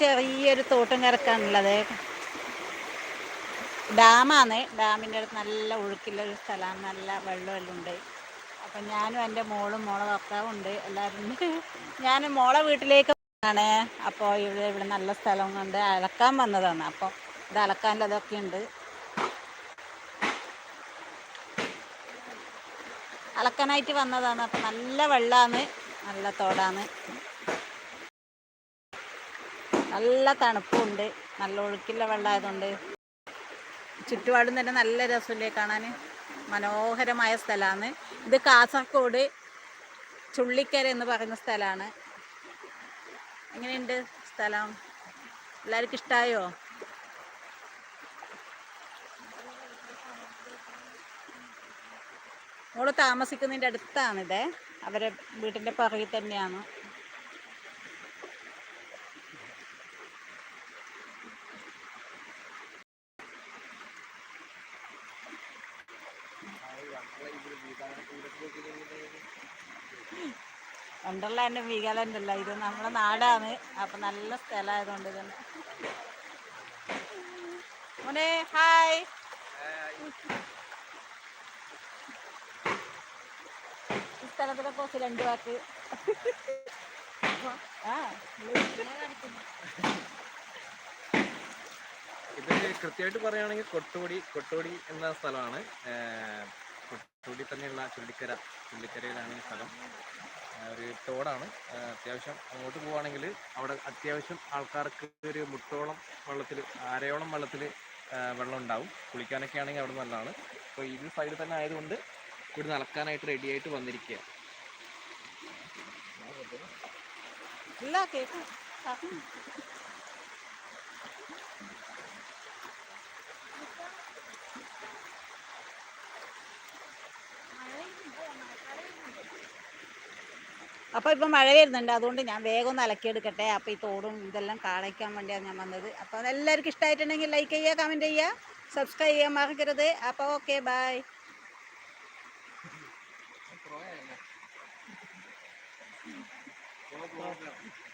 ചെറിയൊരു തോട്ടം കിടക്കാണുള്ളത് ഡാമാണ് ഡാമിന്റെ അടുത്ത് നല്ല ഒഴുക്കിലൊരു സ്ഥലമാണ് നല്ല വെള്ളമെല്ലാം ഉണ്ട്. അപ്പം ഞാനും എന്റെ മോളും മോളെ ഭർത്താവും ഉണ്ട് എല്ലാവരും ഉണ്ട്. ഞാൻ മോളെ വീട്ടിലേക്ക് ആണ് അപ്പോൾ ഇവിടെ ഇവിടെ നല്ല സ്ഥലം കൊണ്ട് അലക്കാൻ വന്നതാണ്. അപ്പോൾ ഇത് അലക്കാനുള്ളതൊക്കെ ഉണ്ട്. അലക്കാനായിട്ട് വന്നതാണ്. അപ്പം നല്ല വെള്ളമാണ് നല്ല തോടാണ് നല്ല തണുപ്പുണ്ട്. നല്ല ഒഴുക്കില്ല വെള്ളമായതുകൊണ്ട് ചുറ്റുപാടും തന്നെ നല്ല രസമില്ലേ കാണാൻ. മനോഹരമായ സ്ഥലമാണ്. ഇത് കാസർഗോഡ് ചുള്ളിക്കര എന്ന് പറയുന്ന സ്ഥലമാണ്. എങ്ങനെയുണ്ട് സ്ഥലം? എല്ലാവർക്കും ഇഷ്ടമായോ മോൾ താമസിക്കുന്നതിന്റെ അടുത്താണിത്. അവരെ വീട്ടിന്റെ പുറകിൽ തന്നെയാണ്. വണ്ടർലാൻഡും വീഗാലാൻഡും അല്ല ഇത് നമ്മുടെ നാടാണ്. അപ്പം നല്ല സ്ഥലമായതുകൊണ്ട് തന്നെ മോനെ ഹായ് ഈ സ്ഥലത്തിനെ കുറിച്ച് രണ്ട് വാക്ക്. ആ ഇത് കൃത്യമായിട്ട് പറയുകയാണെങ്കിൽ കൊട്ടുപൊടി കൊട്ടുപൊടി എന്ന സ്ഥലമാണ്. കൊട്ടുപൊടി തന്നെയുള്ള ചുള്ളിക്കര ചുള്ളിക്കരയിലാണ് ഈ സ്ഥലം. ഒരു തോടാണ്. അത്യാവശ്യം അങ്ങോട്ട് പോവുകയാണെങ്കിൽ അവിടെ അത്യാവശ്യം ആൾക്കാർക്ക് ഒരു മുട്ടോളം വെള്ളത്തിൽ അരയോളം വെള്ളത്തിൽ വെള്ളം ഉണ്ടാവും കുളിക്കാനൊക്കെ ആണെങ്കിൽ അവിടെ നല്ലതാണ്. അപ്പോൾ ഇത് സൈഡിൽ തന്നെ ആയതുകൊണ്ട് ഇവിടെ നടക്കാനായിട്ട് റെഡി ആയിട്ട് വന്നിരിക്കുക ഇല്ല അപ്പോൾ ഇപ്പം മഴ വരുന്നുണ്ട്. അതുകൊണ്ട് ഞാൻ വേഗം ഒന്ന് അലക്കിയെടുക്കട്ടെ. അപ്പോൾ ഈ തോടും ഇതെല്ലാം കാണിക്കാൻ വേണ്ടിയാണ് ഞാൻ വന്നത്. അപ്പോൾ എല്ലാവർക്കും ഇഷ്ടമായിട്ടുണ്ടെങ്കിൽ ലൈക്ക് ചെയ്യുക കമന്റ് ചെയ്യുക സബ്സ്ക്രൈബ് ചെയ്യാൻ മറക്കരുത്. അപ്പോൾ ഓക്കെ ബൈ Pro